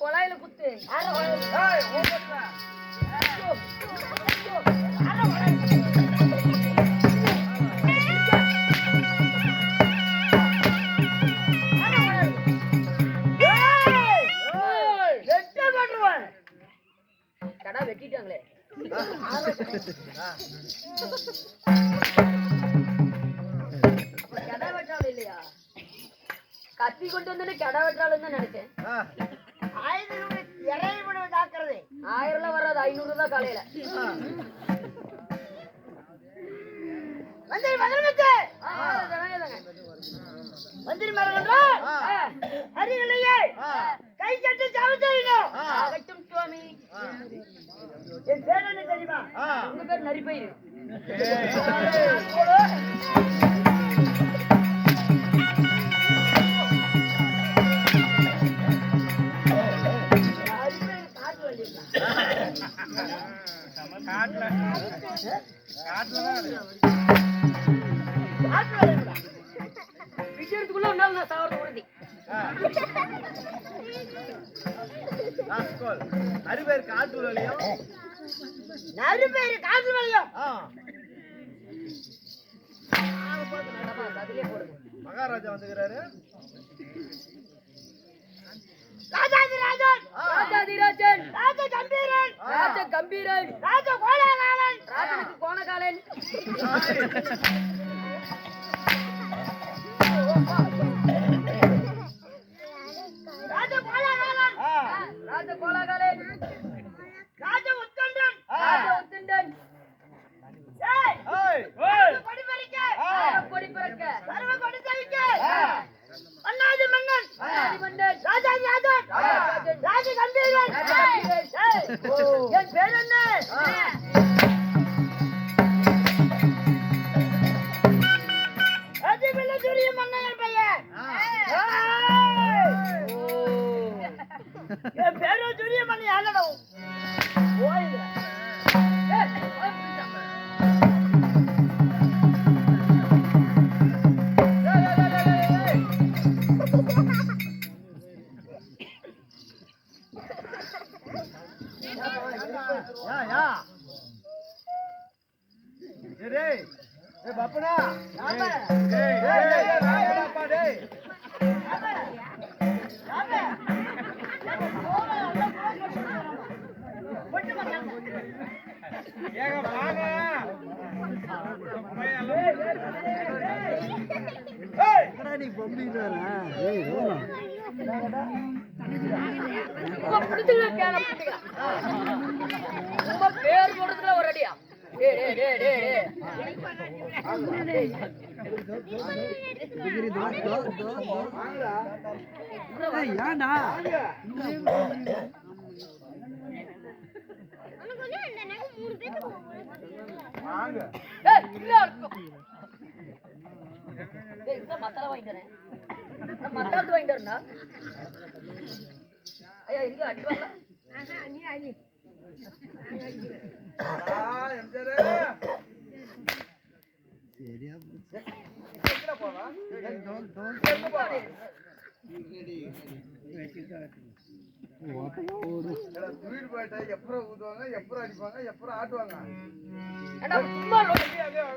கொலாயில குத்து? கடா வெட்டிட்டாங்களே. கத்தி கொண்டு வந்து கடா வெட்டாலும் தான் நினைச்சேன் ஆயிரம் எல்லாம் வராது ஐநூறு தான் காலையில. மந்திரி மந்திரி ஆ. அறிவில்லையே. கை கட்டி சுவாமி. ஆ. என் பேர் என்ன தெரியுமா. உங்க பேர் நரிப்பயிர் அரிவேர் காட்டு வழியும். நறு பேரு காட்டு வண்டியும் ஆ, அதுலயே போடுங்க மகாராஜா வந்துக்கிறாரு ராஜாதி ராஜன் ராஜாதிராஜன். ராஜ கம்பீரன். ராஜ கம்பீரன். ராஜ கோலாகாலன் ராஜனுக்கு கோணகாலன். ராஜ கோலாகாலன் ராஜ உத்தண்டன். ராஜ உத்துண்டன். ஏய். ஏய், டேய். ஏய், பப்பனா. டேய், டேய், டேய், டேய், வாங்கடாப்பா, டேய். ஏங்க, வாங்க. ஏய். உங்க பேர் சொல்றதுல ஒரு அடியா டேய் வாங்க. மசாலா வாங்கிட்டு மசாலா வாங்கிட்டு வரேன்டா ஐயா இங்க அடி வாங்க ஆ, எம்ஜிஆரு. எங்கடா போவா? எங்க போயிட்டா எப்பறம் ஊதுவாங்க, எப்பறம் அடிப்பாங்க, எப்பறம் ஆட்டுவாங்க.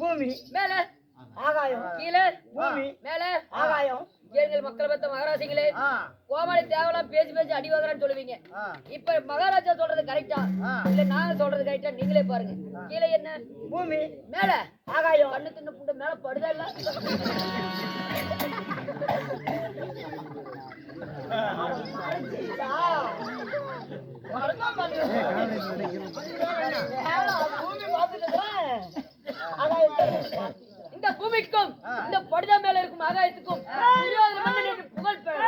பூமி மேல ஆகாயம். கீழே பூமி மேல ஆகாயம். எங்கள் மக்கள் பெத்த மகாராசிங்களே கோமாளி தேவலாம் பேசி பேசி அடி வாங்குறான்னு சொல்லுவீங்க. இப்ப மகாராஜா சொல்றது கரெக்டா. இல்ல நாங்க சொல்றது கரெக்டா நீங்களே பாருங்க. கீழே என்ன? பூமி மேல ஆகாயம். கண்ணு தின்னு புண்ட மேல படுதா இல்ல? பூமி இந்த பூமிக்கும் இந்த படுதா மேல இருக்கும் ஆகாயத்துக்கும் புகழ் பெற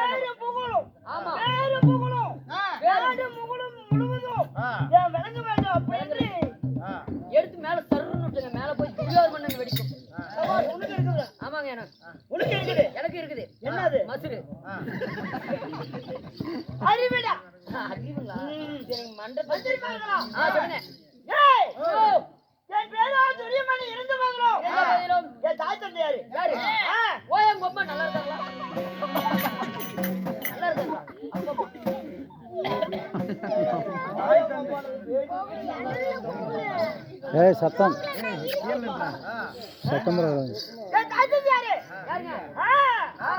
ஆ,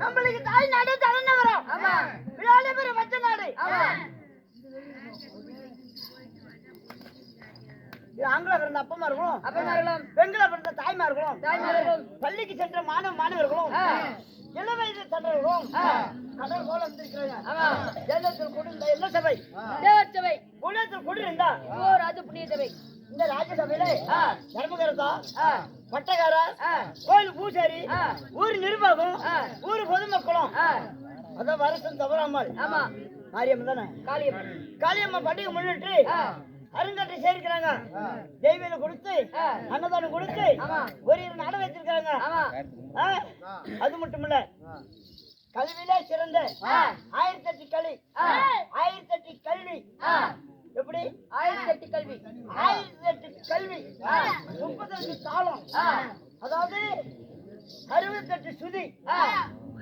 நம்மளுக்கு தாய் நாடு தலைநகரம் விழாலே பெரிய வச்ச நாடு. ஆங்கில பிறந்த அப்பமார்களும் அப்பமார்களும். பெண்கள பிறந்த தாய்மார்களும் தாய்மார்களும். பள்ளிக்கு சென்ற மாணவ மாணவர்களும் இள வயது சென்றவர்களும். கடல் போல வந்திருக்கிறாங்க. தேசத்தில் குடிந்த என்ன சபை? குடியத்தில் குடியிருந்தா ஓ ராஜ புண்ணிய சபை இந்த ராஜ்யசபையில ஆ. தர்மகரதா ஆ, பட்டக்காரர் கோயில் பூசாரி. ஊர் நிர்வாகம். ஊர் பொதுமக்களும் அதான் வருஷம் தவறாமல் ஆமா மாரியம்மன் தானே காளியம்மன் காளியம்மா பண்டிகை முன்னிட்டு அருங்கட்டை சேர்க்கிறாங்க தெய்வீக கொடுத்து. அன்னதானம் கொடுத்து. ஒரு இரு நட வச்சிருக்காங்க? அது மட்டும் இல்ல கல்வியிலே சிறந்த. ஆயிரத்தி எட்டு கல்வி. ஆயிரத்தி எட்டு கல்வி எப்படி? ஆயிரத்தி எட்டு கல்வி. ஆயிரத்தி எட்டு கல்வி. முப்பத்தஞ்சு காலம் ஆ. விதி ஆ,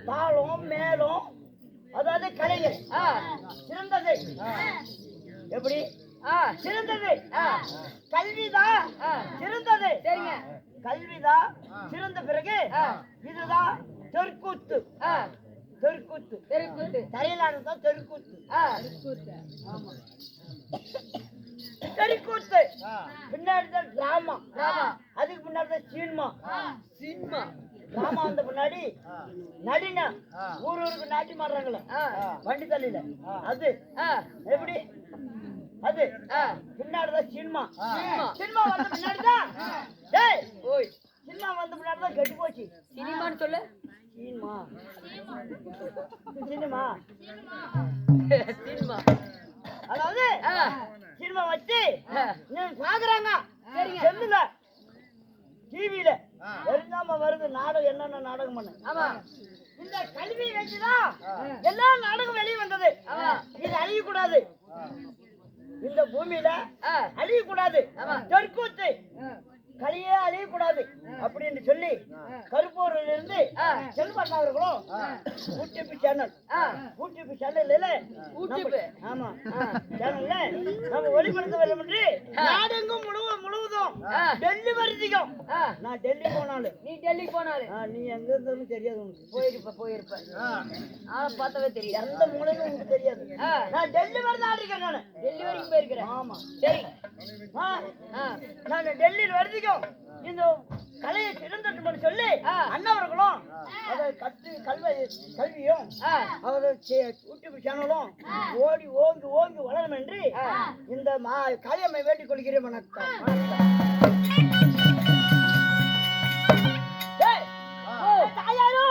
தாளம் மேளம் அதாவது கலைகள் ஆ, சிறந்தது. எப்படி? ஆ, சிறந்தது. கல்விதான். சிறந்தது. சரிங்க. கல்விதான் சிறந்த பிறகு. இதுதான் தெற்கூத்து. ஆ, தெற்கூத்து. தெருக்கூத்து தரையிலானது தான் தெருக்கூத்து ஆ, தெருக்கூத்து பின்னாடி தான் டிராமா. அதுக்கு முன்னாடி தான் சினிமா சினிமா. டிராமா வந்த முன்னாடி நடின ஊர் ஊருக்கு நாட்டியம் ஆடுறாங்களே ஆ, வண்டி தள்ளில. அது. ஆ, எப்படி? அது. ஆ, பின்னாடி தான் சினிமா சினிமா. சினிமா வந்த முன்னாடி தான் டேய். ஓய். சினிமா வந்த முன்னாடி தான் கெட்டு போச்சு. சினிமான்னு சொல்லு. சினிமா. சினிமா. சினிமா. அதாவது சினிமா வச்சு சரிங்க. செல்லுல டிவியில தெரிஞ்சாம வருது நாடகம் என்னென்ன நாடகம் பண்ணு ஆமா இந்த கல்வியை வச்சுதான் எல்லா நாடகம் வெளியே வந்தது. இது அழிய கூடாது இந்த பூமியில ஆ, அழிய கூடாது ஆமா. தெற்கூத்து. கலியே அழிய கூடாது அப்படின்னு சொல்லி கருப்பூரில் இருந்து. செல்வன் அவர்களும் யூடியூப் சேனல். யூடியூப் சேனல்ல யூடியூப். ஆமா. சேனல்ல நம்ம ஒளிபரத்த வேண்டும் என்று நாடெங்கும் முழுவ முழுவதும். டெல்லி வருதிக்கும் நான் டெல்லி போனாலும். நீ டெல்லி போனாரு ஆ, நீ எங்க இருந்தாலும் தெரியாது உனக்கு. போயிருப்ப போயிருப்ப. ஆனா பார்த்தவே தெரியல எந்த மூலையும் உனக்கு தெரியாது. நான் டெல்லி வரது ஆடிருக்கேன் நானு. டெல்லி வரைக்கும் போயிருக்கிறேன். ஆமா. சரி. நான் டெல்லியில் வருதிக்கும் இந்த கலையை சிறந்தட்டு சொல்லி. அண்ணவர்களும் அதை கற்று கல்வி கல்வியும் ஆ, அவரது யூடியூப் சேனலும் ஓடி ஓங்கி ஓங்கி வளரும் என்று இந்த மா காளியம்மை வேண்டிக் கொள்கிறேன். வணக்கம். தாயாரோ.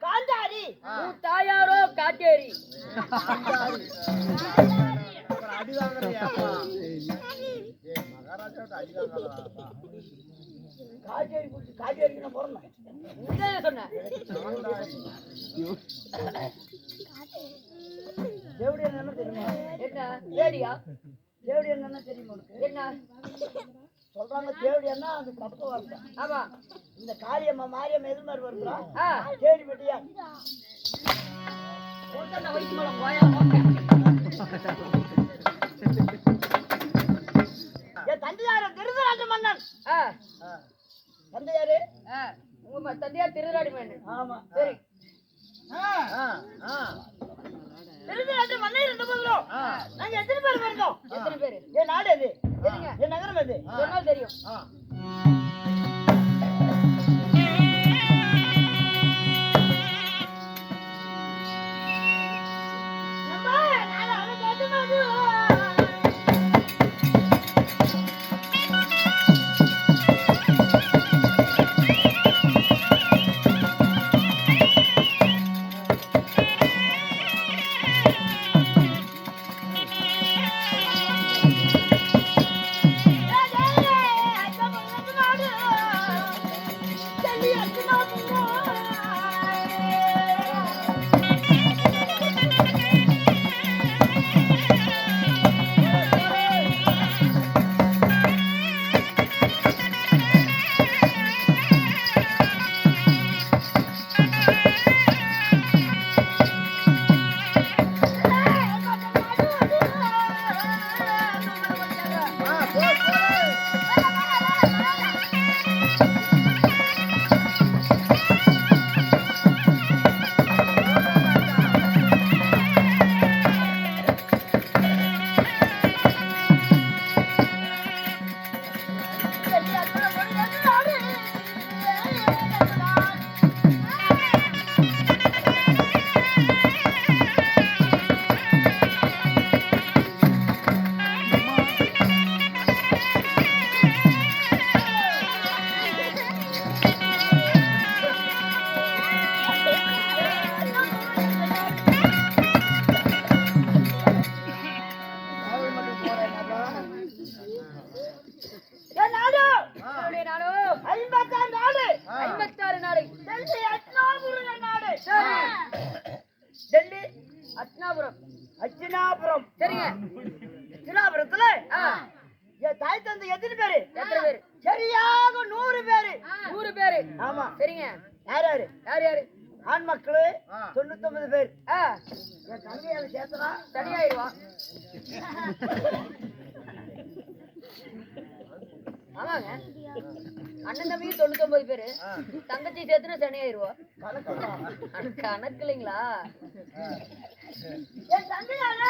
காந்தாரி. உன் தாயாரோ காட்டேரி. அடி வாங்குறியாப்பா குடிச்சு நான் பிறந்தேன் தேவடி என்ன தெரியுமா என்ன ஏடியா தேவடி என்ன தெரியுமா உனக்கு என்ன சொல்றாங்க தேவடி அது தப்பு வார்த்தை ஆமா. இந்த காளியம்மா மாரியம்மா எது மாதிரி வருகிறா ஆ தேடி பட்டியா ஒருத்தன் வயிற்று மேல போயா திருதராஜ மன்னன். ஆ. தந்தையாரு உங்க தந்தையார் திருராடி மேனு ஆமா. சரி. திருதராஜ மன்னர் இருந்த போதும் நாங்க எத்தனை பேர் இருந்தோம் எத்தனை பேரு? என் நாடு எதுங்க? என் நகரம் எது சொன்னால் தெரியும். தந்தை எத்தனை பேரு? எத்தனை பேரு? சரியாக நூறு பேரு. நூறு பேரு. ஆமா. சரிங்க. யார் யாரு? யார் யாரு? ஆண் மக்களு ஆ. தொண்ணூத்தொன்பது பேர். என் தங்கையால சேர்த்தனா தனியாயிருவா ஆமாங்க. அண்ணன் தம்பி தொண்ணூத்தொன்பது பேரு. தங்கச்சி சேர்த்துனா தனியாயிருவா கணக்கெல்லாம் கணக்கு இல்லைங்களா? என் தங்கையால.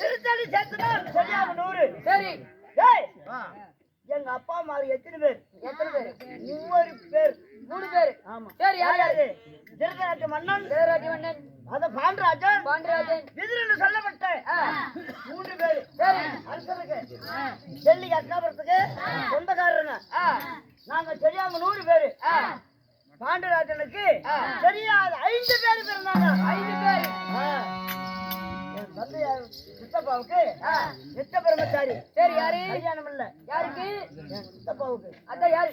திருத்தணி சேர்த்தனா சரியாக நூறு. சரி. எங்க அப்பா அம்மா எத்தனை பேர்? எத்தனை பேரு? மூவர் பேர். மூணு பேரு. ஆமா. சரி யார் யாரு திருநாட்டு மன்னன் தேவராஜி மன்னன். அத பாண்டராஜன் பாண்டியராஜன். விதிரன்னு சொல்லப்பட்ட மூன்று பேர். சரி. அரசருக்கு. டெல்லிக்கு அக்காபுரத்துக்கு சொந்தக்காரருங்க. நாங்க சரியாங்க நூறு பேரு. பாண்டராஜனுக்கு. சரியாக ஐந்து பேர் பிறந்தாங்க. ஐந்து பேரு. சித்தப்பாவுக்கு? நித்த பிரம்மச்சாரி. சரி யாரு? கல்யாணம் இல்ல. யாருக்கு? சித்தப்பாவுக்கு. அதான் யாரு?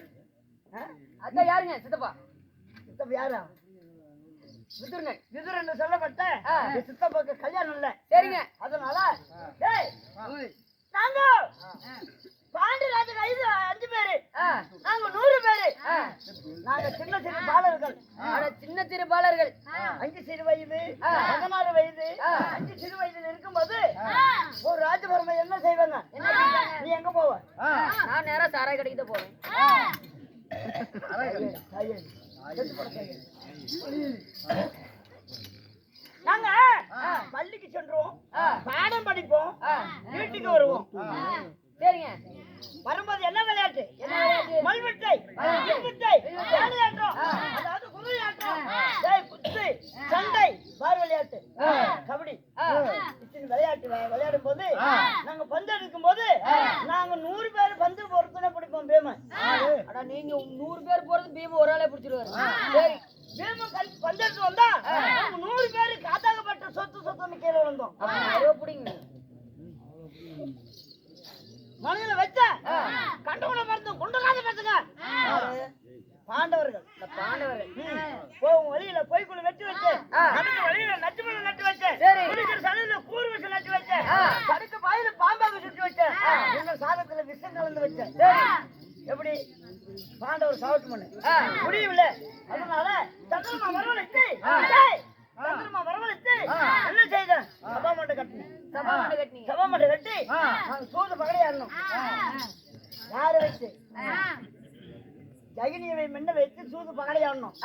அதான் யாருங்க சித்தப்பா? சித்தப்பா யாரா? விதுருங்க விதுரன்னு சொல்லப்பட்ட சித்தப்பாவுக்கு கல்யாணம் இல்ல. சரிங்க. அதனால டேய் நாங்க பாண்டியராஜன் ஐந்து அஞ்சு பேரு. நாங்க நூறு பேரு. நாங்க சின்ன சின்ன பாலர்கள். ஆனா சின்ன சிறு பாலர்கள். அஞ்சு சிறு வயது. பதினாறு வயது. அஞ்சு சிறு வயதுல இருக்கும்போது ஒரு ராஜபர்மை என்ன செய்வாங்க? நீ எங்க போவ. நான் நேரா சாராய் கடைக்கு தான் போவேன். நாங்க பள்ளிக்கு சென்றோம். பாடம் படிப்போம். வீட்டுக்கு வருவோம். சரிங்க. வரும்போது என்ன விளையாட்டு? மல்விட்டை வில்வித்தை வேலையாட்டம் அதாவது குதிரையாட்டம். குத்து. சண்டை. பார் விளையாட்டு. கபடி. இத்தனை விளையாட்டு விளையாடும் போது நாங்க பந்து எடுக்கும் போது நாங்க நூறு பேர் பந்து பொறுத்துனே பிடிப்போம் பேம. அடா நீங்க நூறு பேர் போறது பீம ஒரு ஆளே பிடிச்சிருவாரு. சரி பேம கல் பந்து எடுத்து வந்தா நாங்க நூறு பேர் காத்தாகப்பட்ட சொத்து சொத்துன்னு கீழே விழுந்தோம் நிறைய பிடிங்க மனதில வச்ச கண்டவன மருந்து குண்டகாத பத்துங்க பாண்டவர்கள் இந்த பாண்டவர் போகும் வழியில பொய்க்குள்ள வெட்டி வச்சு. நடக்க வழியில நச்சு மலை நட்டு வச்சு சலையில கூறு விஷம் நட்டு வச்சு. படுக்க பாயில பாம்பாக சுட்டு வச்சு இந்த சாதத்துல விஷம் கலந்து வச்சு. எப்படி? பாண்டவர் சாவட்டு மண்ணு. ஆ. முடியவில்ல. அதனால சந்திரமா வரவழைத்து டேய், சந்திரமா வரவழைத்து என்ன செய்த சபா மண்டை கட்டினேன் சபா மண்டை கட்டினீங்க. சபா மண்டை கட்டி நாங்க சூது பகடையாடணும் யாரை வச்சு ஜெகனியவை முன்ன வச்சு சூது பகடையாடணும்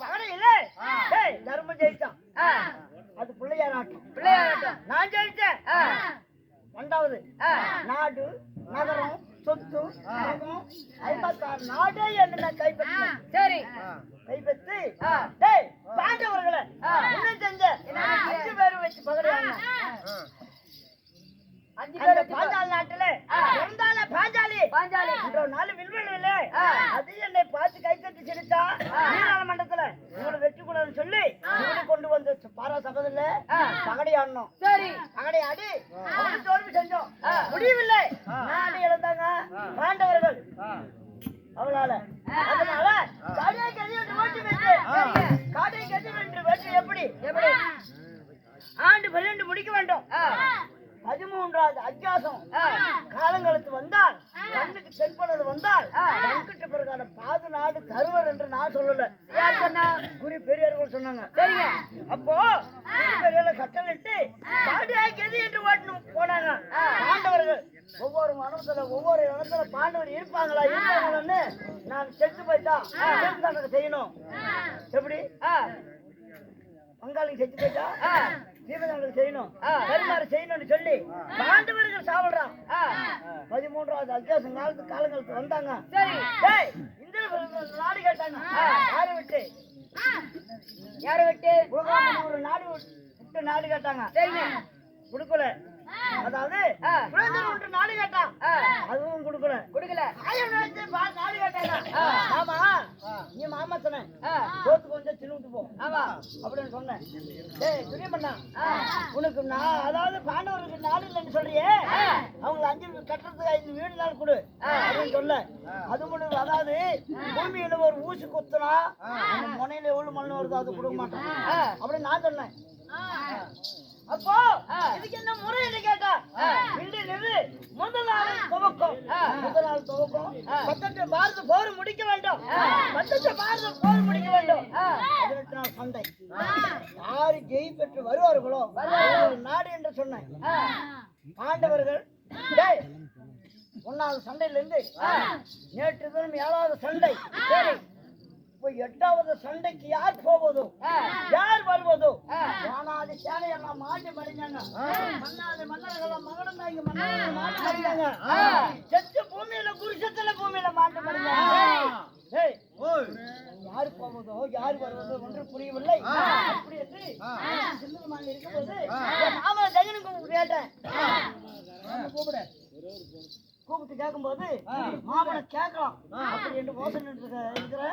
பகடையில டேய் தர்மம் ஜெயிச்சான் ஆ, அது பிள்ளையார் ஆட்டம் பிள்ளையாராட்டம். நான் ஜெயிச்சேன் ஆ, ரெண்டாவது ஆ. நாடு நகரம் சொத்து நகம் ஐம்பத்தாறு நாடே என்று நான் கைப்பற்றினேன் சரி கைப்பற்றி ஆ. டேய் பாண்டவர்களை ஆ. என்ன செஞ்ச என்ன செஞ்ச? அஞ்சு பேர் வச்சு பகடையாடணும் அஞ்சு அந்த பேர் வச்சு பாஞ்சால் நாட்டுல இருந்தால பாஞ்சாலி பாஞ்சாலி என்ற நாலு வில்வெளியில ஆ. அது என்னை பார்த்து கை தட்டி சிரித்தா நீராள மண்டத்துல உங்களை வெற்றி கூடாதுன்னு சொல்லி இவனை கொண்டு வந்து பாரா சபதில பகடை ஆடணும் சரி பகடை ஆடி அவனுக்கு தோல்வி செஞ்சோம் முடியவில்லை நாடு இழந்தாங்க பாண்டவர்கள் அவளால அதனால காடை கதி என்று ஓட்டி வைத்து காடை கதி என்று வெற்றி எப்படி எப்படி ஆண்டு பன்னிரண்டு முடிக்க வேண்டும் ஆ, பதிமூன்றாவது அத்தியாசம் ஆ, காலங்களுக்கு வந்தால் கண்ணுக்கு தென்படுவது வந்தால் வெங்கட்ட பிரகாரம் பாது நாடு தருவர் என்று நான் சொல்லல யார் சொன்னா குரு பெரியவர்கள் சொன்னாங்க சரிங்க அப்போ குரு பெரியவர்கள் கட்டளிட்டு பாண்டியா கெதி என்று பாண்டவர்கள் ஒவ்வொரு மனத்துல ஒவ்வொரு இடத்துல பாண்டவர் இருப்பாங்களா இருப்பாங்களான்னு நான் செத்து போயிட்டா தண்டனை செய்யணும். எப்படி? பங்காளிக்கு செத்து போயிட்டா ஆ, தீபதானத்துக்கு செய்யணும். பரிமாறு செய்யணும்னு சொல்லி பாண்டவர்கள் சாப்பிடுறான் ஆ, பதிமூன்றாவது அத்தியாசம் காலத்து காலங்களுக்கு வந்தாங்க. சரி. டேய், இந்திர நாடு கேட்டாங்க. யாரை விட்டு? யாரை விட்டு? ஒரு நாடு விட்டு நாடு கேட்டாங்க. சரிங்க. கொடுக்கல. அதாவது. புரந்தர் ஒன்று நாடு கேட்டான். அதுவும் கொடுக்கல. கொடுக்கல. நாடு கேட்டாங்க. ஆமா. நீ மாமா ஆ, சோத்து கொஞ்சம் தின்னுட்டு போ. ஆமா. அப்படின்னு சொன்னேன். டேய் துரியமண்ணா உனக்கு நான் அதாவது பாண்டவருக்கு நாடு இல்லைன்னு சொல்றியே. அவங்களை அஞ்சு கட்டுறதுக்கு ஐந்து வீடு நாள் கொடு அப்படின்னு சொல்ல. அது இல்ல, அதாவது பூமியில ஒரு ஊசி குத்துனா முனையில எவ்வளவு மண் வருதோ அது கொடுக்க மாட்டோம் அப்படின்னு நான் சொன்னேன். அப்போ இதுக்கு என்ன முறை என்று கேட்டா இன்று நிறு முதல் நாள் துவக்கம். முதல் நாள் துவக்கம். பத்தெட்டு பாரத போர் முடிக்க வேண்டும். பத்தெட்டு பாரத போர் முடிக்க வேண்டும். பதினெட்டு நாள் சண்டை. யாரு ஜெய் பெற்று வருவார்களோ நாடு என்று சொன்னேன். பாண்டவர்கள் ஒன்னாவது சண்டையில இருந்து நேற்று தினம் ஏழாவது சண்டை. சரி இப்போ எட்டாவது சண்டைக்கு யார் போவதோ யார் வருவதோ? வானாதி சேனை எல்லாம் மாட்டி மடிஞ்சாங்க மன்னாதி மன்னர்கள் மகனம் தாங்கி மன்னர்கள் மாட்டி மடிஞ்சாங்க செத்து பூமியில குருஷத்துல பூமியில மாட்டி மடிஞ்சாங்க யார் போவதோ யார் வருவதோ ஒன்று புரியவில்லை. அப்படி என்று சிந்தனமாக இருக்கும்போது ஜெகனுக்கு கேட்டேன். கூப்பிடு கூப்பிட்டு கேட்கும்போது மாமனை கேட்கலாம். அப்படி என்று மோசம் இருக்கிற.